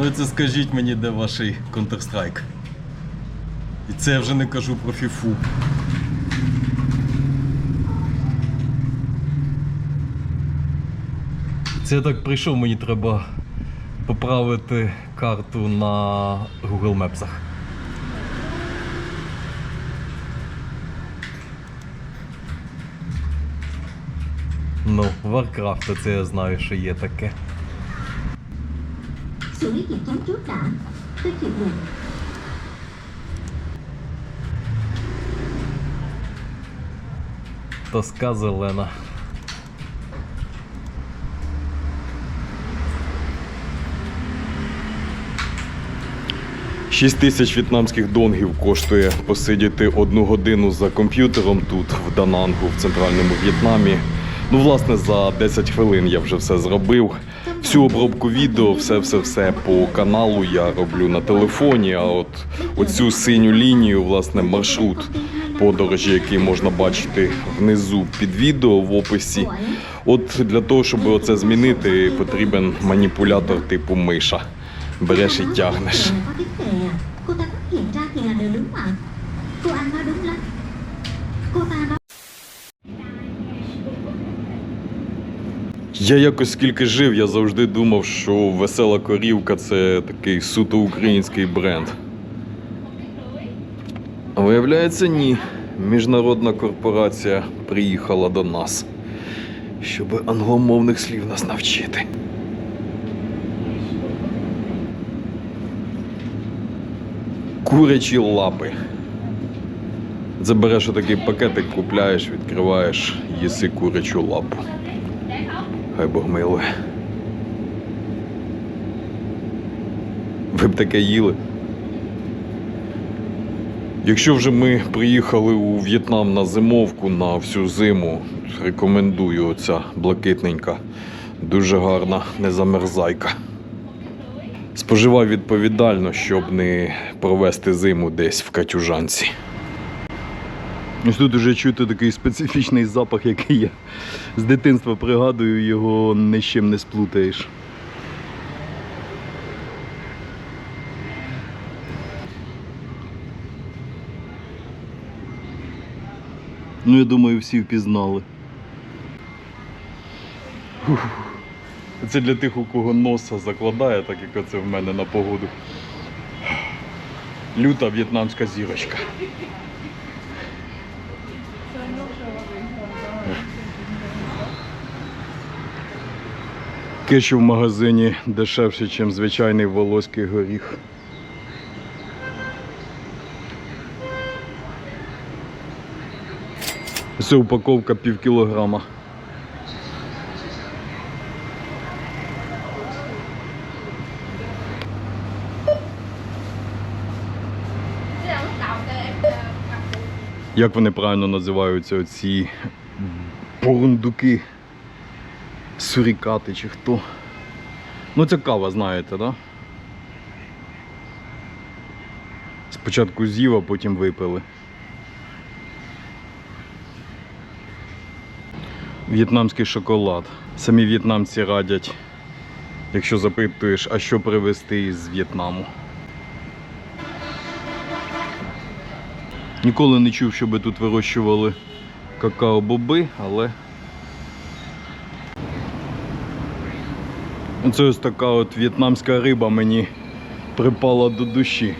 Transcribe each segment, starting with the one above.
Ну і це скажіть мені, де ваш Counter-Strike. І це я вже не кажу про фіфу. Це я так прийшов, мені треба поправити карту на Google Maps. Ну, Warcraft, це я знаю, що є таке. Xử lý việc chấm trước đã tới chuyện này Тоска зелена. Шість тисяч в'єтнамських донгів коштує посидіти одну годину за комп'ютером тут, в Данангу, в центральному В'єтнамі. Ну, власне, за 10 хвилин я вже все зробив. Всю обробку відео, все-все-все по каналу я роблю на телефоні. А от оцю синю лінію, власне, маршрут подорожі, який можна бачити внизу під відео в описі. От для того, щоб оце змінити, потрібен маніпулятор типу миша. Береш і тягнеш. Я якось скільки жив, я завжди думав, що весела корівка це такий суто український бренд. А виявляється, ні. Міжнародна корпорація приїхала до нас, щоб англомовних слів нас навчити. Курячі лапи. Це береш отакий пакетик, купляєш, відкриваєш, їси курячу лапу. Хай Бог милує. Ви б таке їли. Якщо вже ми приїхали у В'єтнам на зимовку на всю зиму, рекомендую оця блакитненька. Дуже гарна незамерзайка. Споживай відповідально, щоб не провести зиму десь в катюжанці. Ось тут вже чути такий специфічний запах, який я з дитинства пригадую, його ні з чим не сплутаєш. Ну, я думаю, всі впізнали. Фух. Це для тих, у кого носа закладає, так як це в мене на погоду. Люта в'єтнамська зірочка. Кеші в магазині дешевше, ніж звичайний волоський горіх. Це упаковка пів кілограма. Як вони правильно називаються оці бурундуки? Сурікати чи хто? Ну це кава, знаєте, да? Спочатку з'їв, а потім випили. В'єтнамський шоколад. Самі в'єтнамці радять, якщо запитуєш, а що привезти із В'єтнаму. Ніколи не чув, щоб тут вирощували какао-боби, але Це ось така от в'єтнамська риба мені припала до душі.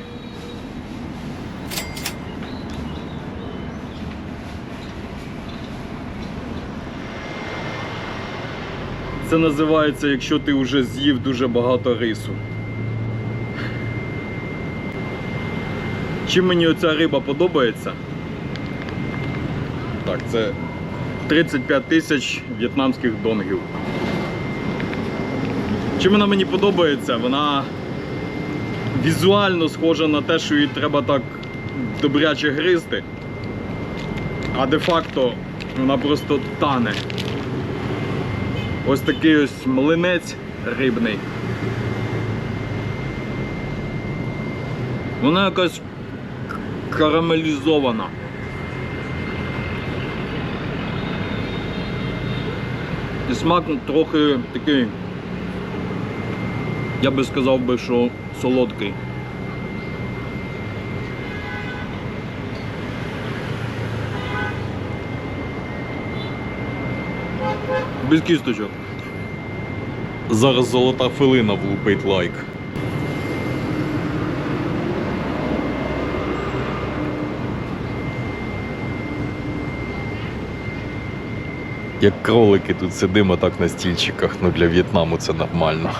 Це називається, якщо ти вже з'їв дуже багато рису. Чим мені оця риба подобається? Так, це 35 тисяч в'єтнамських донгів. Чим вона мені подобається? Вона візуально схожа на те, що її треба так добряче гризти. А де-факто вона просто тане. Ось такий ось млинець рибний. Вона якась карамелізована. І смак трохи такий Я би сказав би, що солодкий. Без кісточок. Зараз золота хвилина влупить лайк. Як кролики тут сидимо так на стільчиках, ну для В'єтнаму це нормально.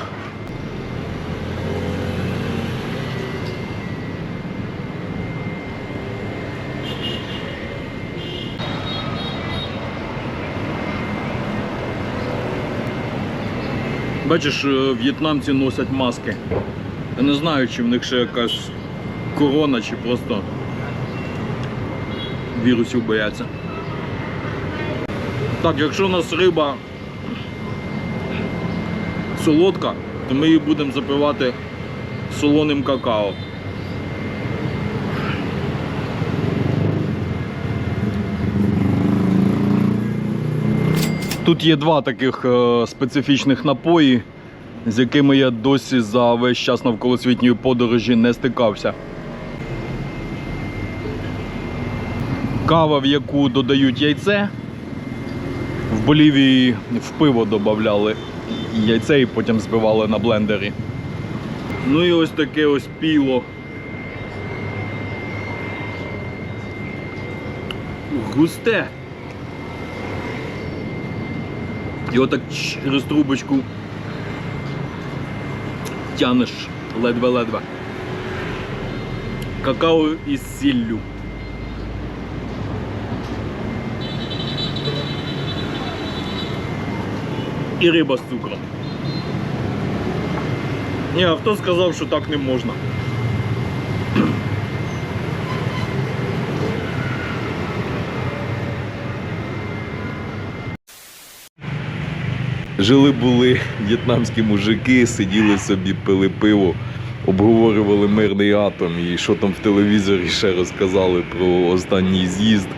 Бачиш, е, в'єтнамці носять маски. Я не знаю, чи в них ще якась корона, чи просто вірусів бояться. Так, якщо у нас риба солодка, то ми її будемо запивати солоним какао. Тут є два таких е, специфічних напої, з якими я досі за весь час навколосвітньої подорожі не стикався. Кава, в яку додають яйце. В Болівії в пиво додавали яйце і потім збивали на блендері. Ну і ось таке ось піло. Густе. І отак через трубочку тянеш ледве-ледве. Какао із сіллю. І риба з цукром. Ні, а хто сказав, що так не можна? Жили були в'єтнамські мужики, сиділи собі, пили пиво, обговорювали мирний атом і що там в телевізорі ще розказали про останній з'їзд.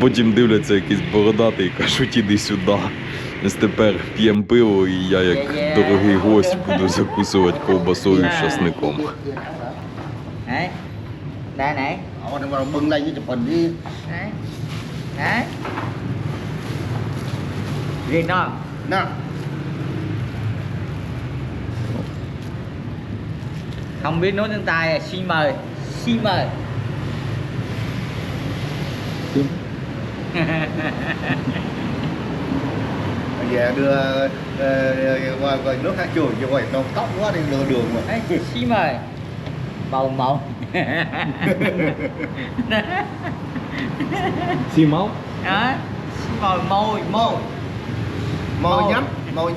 Потім дивляться якийсь бородатий і кажуть, іди сюди. Ось тепер п'ємо пиво, і я, як дорогий гость, буду закусувати ковбасою з часником. Đấy. Không biết nói tiếng Tài à, xin mời. Xin mời. Bây giờ đưa ờ, qua, qua nước hát chùi cho quay đông tóc quá đi lừa đường mà xin mời. Bầu màu. Xì máu. Đó. Xin mời môi môi. Môi nhắm, Môi.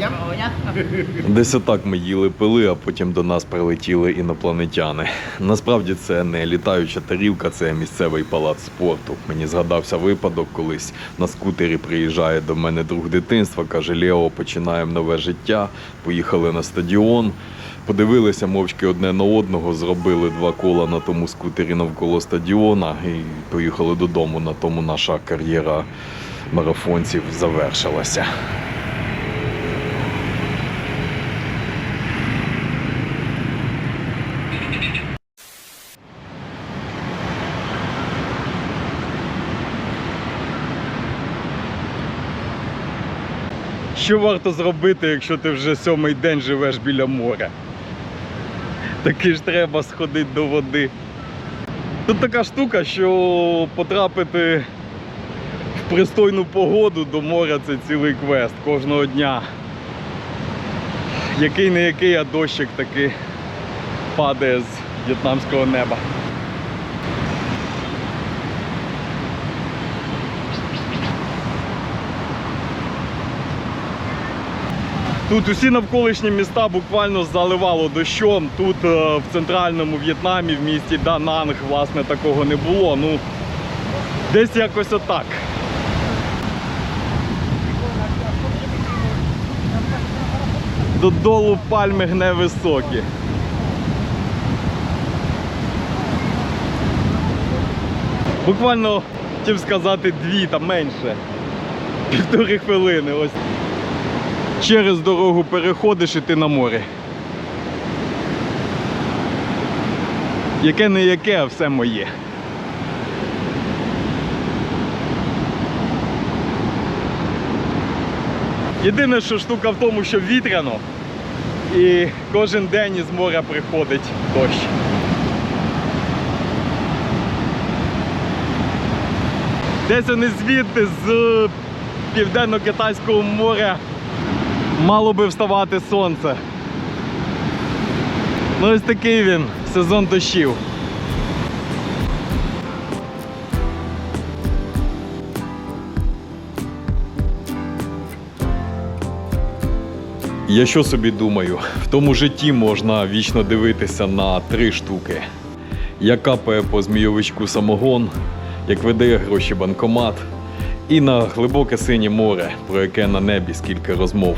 Десь отак ми їли пили, а потім до нас прилетіли інопланетяни. Насправді це не літаюча тарілка, це місцевий палац спорту. Мені згадався випадок, колись на скутері приїжджає до мене друг дитинства, каже: Лео, починаємо нове життя. Поїхали на стадіон. Подивилися мовчки одне на одного, зробили два кола на тому скутері навколо стадіона і поїхали додому. На тому наша кар'єра марафонців завершилася. Що варто зробити, якщо ти вже сьомий день живеш біля моря? Таки ж треба сходити до води. Тут така штука, що потрапити в пристойну погоду до моря це цілий квест кожного дня. Який не який, а дощик таки падає з в'єтнамського неба. Тут усі навколишні міста буквально заливало дощом. Тут е, в центральному В'єтнамі, в місті Дананг, власне, такого не було. Ну, десь якось отак. Додолу пальми гне високі. Буквально хотів сказати дві та менше. Півтори хвилини. Ось через дорогу переходиш і ти на морі. Яке не яке, а все моє. Єдине, що штука в тому, що вітряно, і кожен день із моря приходить дощ. Десь вони звідти з південно-китайського моря мало би вставати сонце. Ну ось такий він, сезон дощів. Я що собі думаю, в тому житті можна вічно дивитися на три штуки. Як капає по змійовичку самогон, як видає гроші банкомат, і на глибоке синє море, про яке на небі скільки розмов.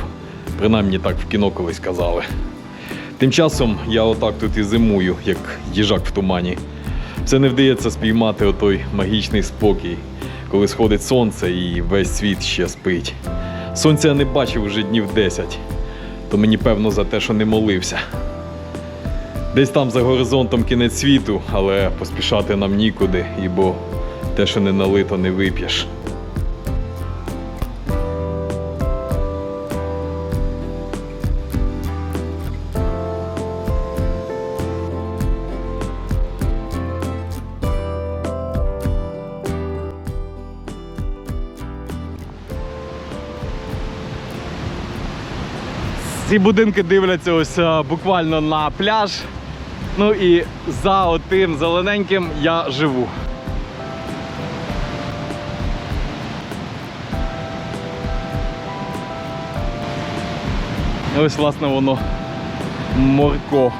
Принаймні так в кіно колись казали. Тим часом я отак тут і зимую, як їжак в тумані. Все не вдається спіймати отой магічний спокій, коли сходить сонце і весь світ ще спить. Сонця я не бачив уже днів 10, то мені певно за те, що не молився. Десь там за горизонтом кінець світу, але поспішати нам нікуди, ібо те, що не налито, не вип'єш. Ці будинки дивляться ось буквально на пляж. Ну і за отим зелененьким я живу. Ось, власне, воно морко.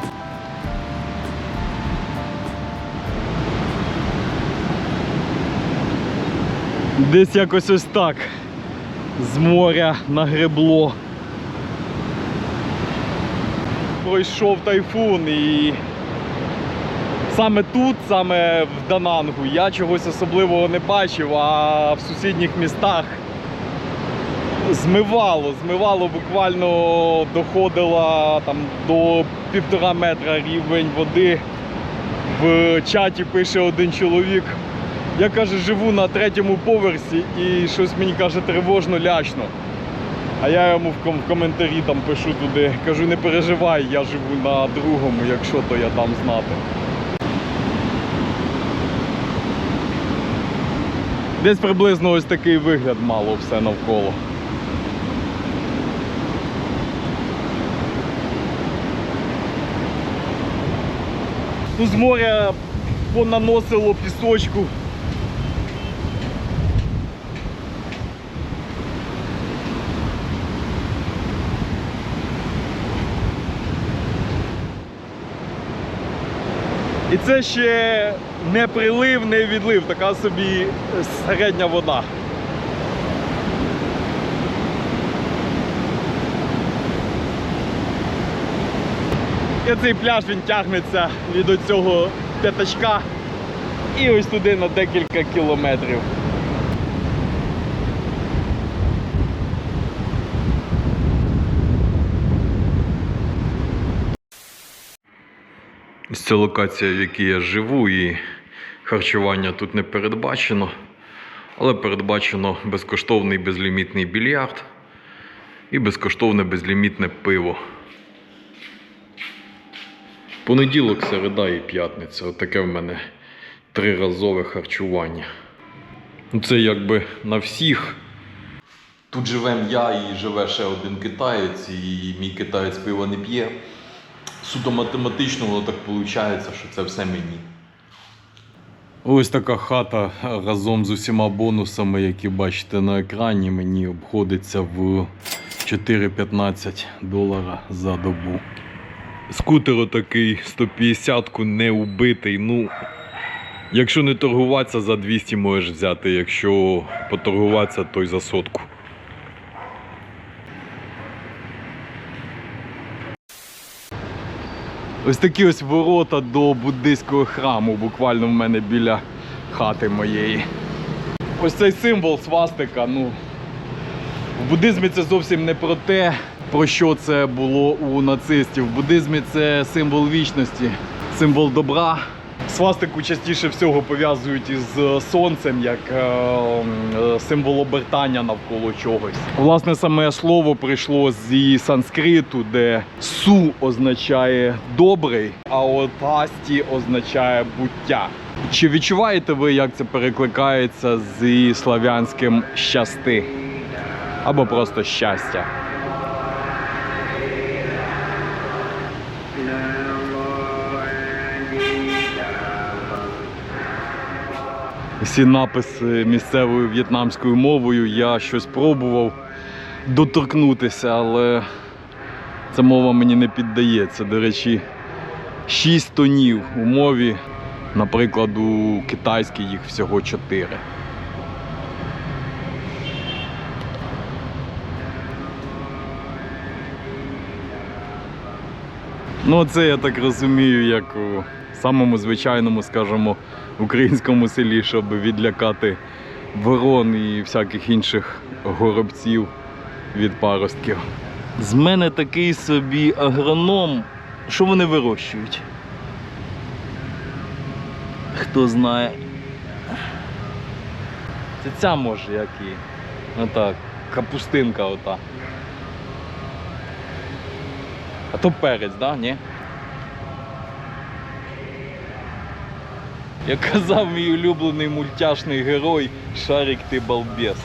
Десь якось ось так з моря нагребло пройшов тайфун і саме тут, саме в Данангу, я чогось особливого не бачив, а в сусідніх містах змивало, змивало буквально доходило там до півтора метра рівень води. В чаті пише один чоловік. Я каже, живу на третьому поверсі і щось мені каже тривожно лячно. А я йому в, ком- в коментарі там пишу туди, кажу, не переживай, я живу на другому, якщо то я дам знати. Десь приблизно ось такий вигляд мало все навколо. Ну, з моря понаносило пісочку. І це ще не прилив, не відлив, така собі середня вода. І цей пляж він тягнеться від оцього п'ятачка і ось туди на декілька кілометрів. Це локація, в якій я живу, і харчування тут не передбачено. Але передбачено безкоштовний безлімітний більярд і безкоштовне безлімітне пиво. Понеділок, середа і п'ятниця. Отаке в мене триразове харчування. Ну, Це якби на всіх. Тут живем я і живе ще один китаєць, і мій китаєць пива не п'є. Суто математично воно так виходить, що це все мені. Ось така хата разом з усіма бонусами, які бачите на екрані, мені обходиться в 4,15 долара за добу. Скутер отакий 150-ку не убитий. Ну, якщо не торгуватися за 200 можеш взяти, якщо поторгуватися, то й за сотку. Ось такі ось ворота до буддийського храму, буквально в мене біля хати моєї. Ось цей символ свастика. Ну, в буддизмі це зовсім не про те, про що це було у нацистів. В буддизмі це символ вічності, символ добра, Свастику частіше всього пов'язують із е, сонцем як е, е, символ обертання навколо чогось. Власне, саме слово прийшло зі санскриту, де су означає добрий, а от асті означає буття. Чи відчуваєте ви, як це перекликається зі слав'янським щасти? Або просто щастя? Всі написи місцевою в'єтнамською мовою я щось пробував доторкнутися, але ця мова мені не піддається. До речі, шість тонів у мові, наприклад, у китайській їх всього чотири. Ну, це я так розумію, як у самому звичайному, скажімо, українському селі, щоб відлякати ворон і всяких інших горобців від паростків. З мене такий собі агроном. Що вони вирощують? Хто знає. Це ця може як і. Отак, капустинка ота. А то перець, да? Ні? Як казав мій улюблений мультяшний герой Шарик ти балбес.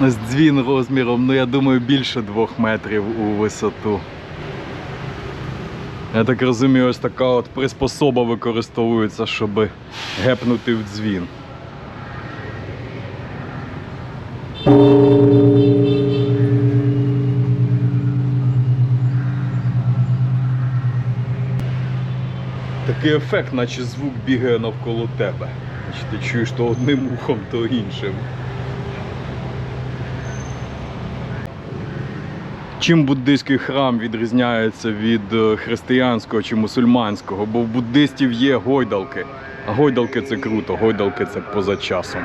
Ось дзвін розміром, ну я думаю, більше двох метрів у висоту. Я так розумію, ось така от приспособа використовується, щоб гепнути в дзвін. Такий ефект, наче звук бігає навколо тебе. Ти чуєш то одним ухом, то іншим. Чим буддийський храм відрізняється від е, християнського чи мусульманського? Бо в буддистів є гойдалки. А гойдалки це круто, гойдалки це поза часом.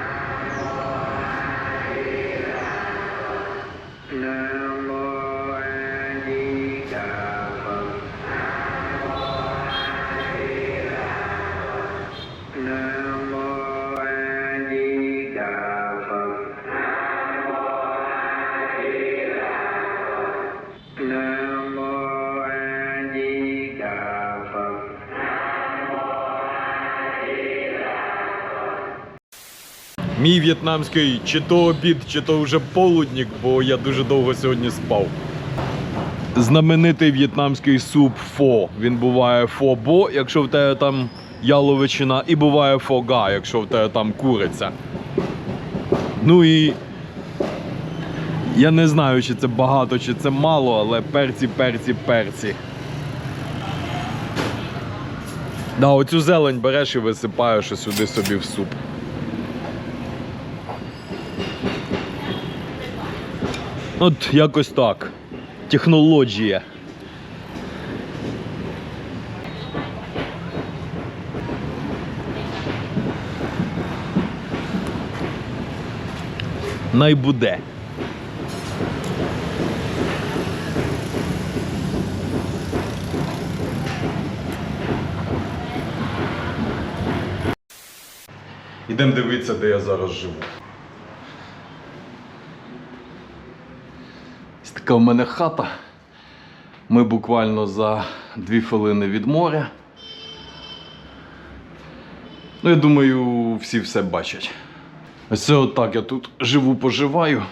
Мій в'єтнамський чи то обід, чи то вже полудник, бо я дуже довго сьогодні спав. Знаменитий в'єтнамський суп фо. Він буває фо-бо, якщо в тебе там яловичина, і буває фо-га, якщо в тебе там куриця. Ну і я не знаю, чи це багато, чи це мало, але перці, перці, перці. Да, оцю зелень береш і висипаєш сюди собі в суп. От якось так. Технологія. Най буде. Ідемо дивитися, де я зараз живу. Така в мене хата. Ми буквально за дві хвилини від моря. Ну, я думаю, всі все бачать. Ось це отак я тут живу, поживаю.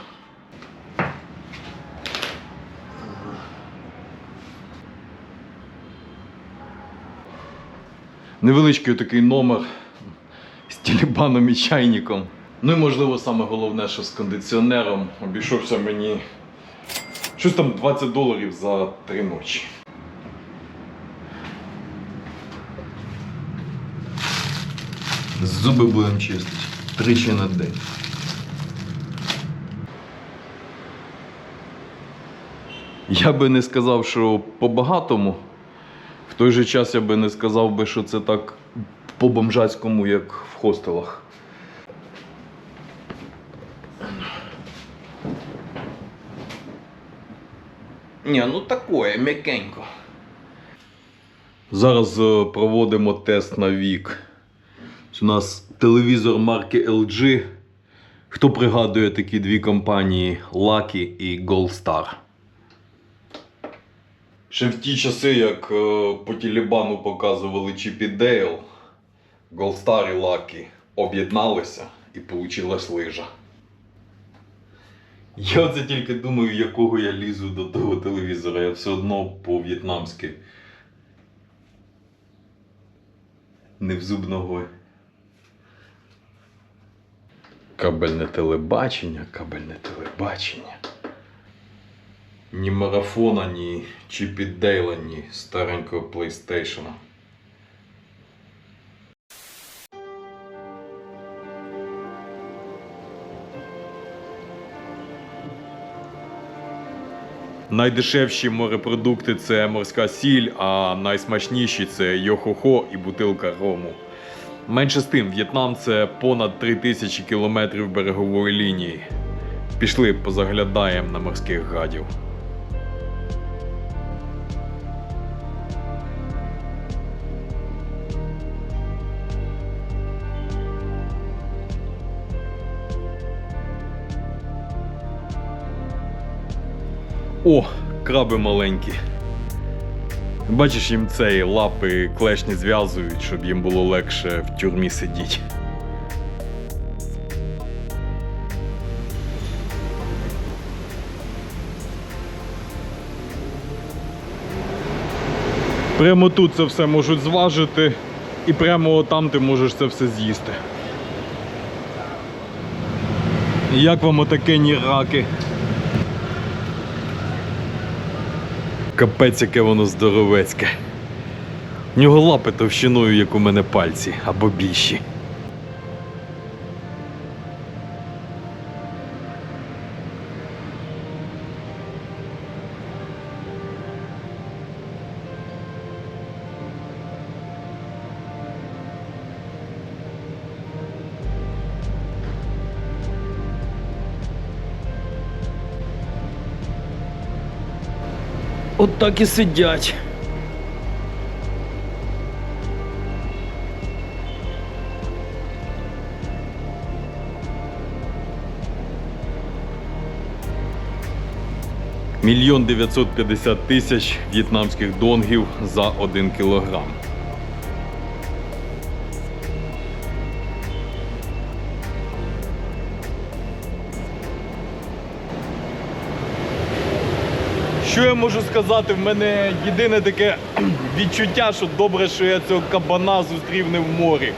Невеличкий такий номер з тілібаном і чайником. Ну і можливо саме головне, що з кондиціонером обійшовся мені щось там 20 доларів за три ночі. Зуби будемо чистити тричі на день. Я би не сказав, що по-багатому. В той же час я би не сказав би, що це так по-бомжацькому, як в хостелах. Ні, ну такое, м'якенько. Зараз е, проводимо тест на вік. У нас телевізор марки LG. Хто пригадує такі дві компанії Lucky і Goldstar? Ще в ті часи, як е, по телебану показували Чіп і Дейл, Goldstar і Lucky об'єдналися і вийшла лижа. Я оце тільки думаю, якого я лізу до того телевізора. Я все одно по-в'єтнамськи. Не в зуб ногою. Кабельне телебачення, кабельне телебачення. Ні марафона, ні Чіпі Дейла, ні старенького PlayStation. Найдешевші морепродукти це морська сіль, а найсмачніші це йохохо і бутилка рому. Менше з тим, В'єтнам це понад 3000 кілометрів берегової лінії. Пішли позаглядаємо на морських гадів. О, краби маленькі. Бачиш, їм цей лапи клешні зв'язують, щоб їм було легше в тюрмі сидіти. Прямо тут це все можуть зважити, і прямо там ти можеш це все з'їсти. Як вам отакені раки? Капець, яке воно здоровецьке. В нього лапи товщиною, як у мене пальці, або більші. От так і сидять. Мільйон 950 тисяч в'єтнамських донгів за один кілограм. Що я можу сказати? В мене єдине таке відчуття, що добре, що я цього кабана зустрів не в морі.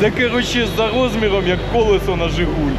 Це коротше за розміром як колесо на Жигуль.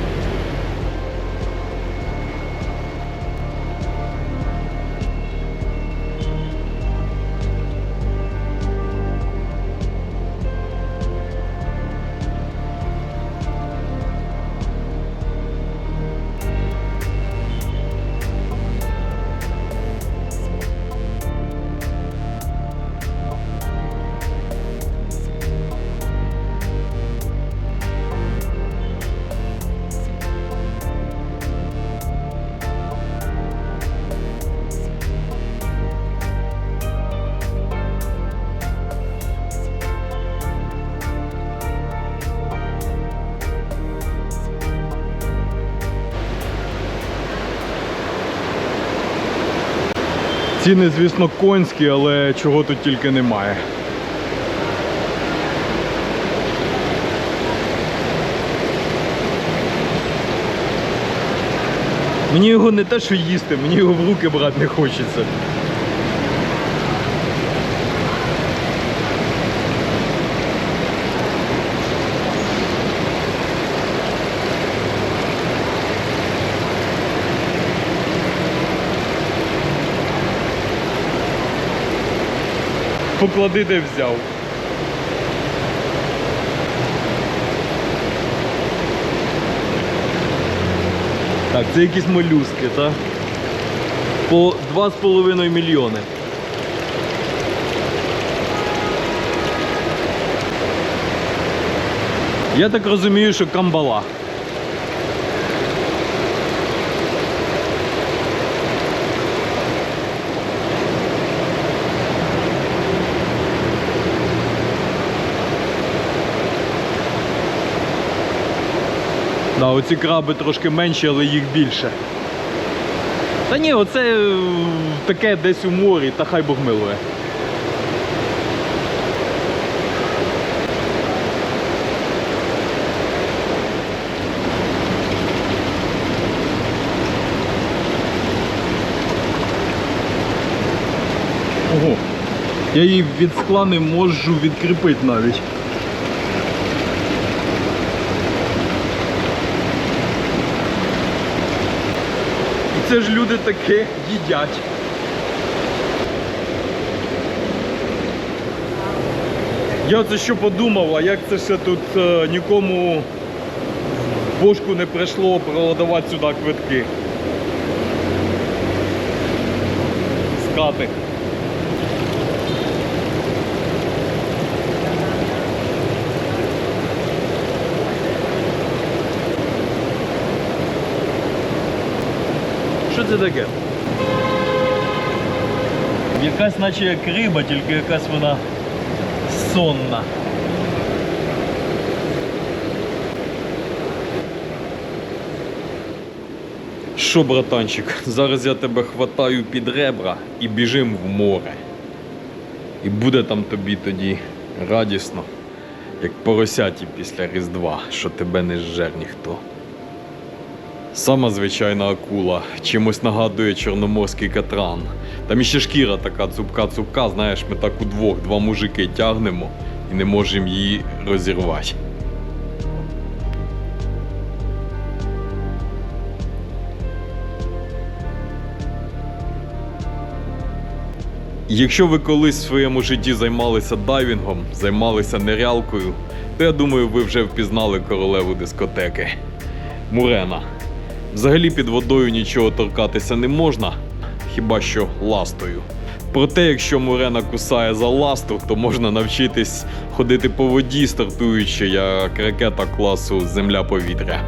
Ціни, звісно, конські, але чого тут тільки немає. Мені його не те, що їсти, мені його в руки брати не хочеться. поклади, де взяв. Так, це якісь молюски, так? По 2,5 мільйони. Я так розумію, що камбала. Да, оці краби трошки менші, але їх більше. Та ні, оце е, таке десь у морі, та хай Бог милує. Ого. Я її від скла не можу відкріпити навіть. Це ж люди таке їдять. Я це що подумав, а як це все тут е, нікому бошку не прийшло проладувати сюди квитки. З це таке? Якась наче як риба, тільки якась вона сонна. Що, братанчик, зараз я тебе хватаю під ребра і біжим в море. І буде там тобі тоді радісно, як поросяті після Різдва, що тебе не зжер ніхто. Сама звичайна акула, чимось нагадує чорноморський катран. Там іще шкіра така цупка-цупка, знаєш, ми так удвох, два мужики тягнемо і не можемо її розірвати. Якщо ви колись в своєму житті займалися дайвінгом, займалися нерялкою, то я думаю, ви вже впізнали королеву дискотеки Мурена. Взагалі під водою нічого торкатися не можна, хіба що ластою. Проте, якщо мурена кусає за ласту, то можна навчитись ходити по воді, стартуючи як ракета класу Земля-повітря.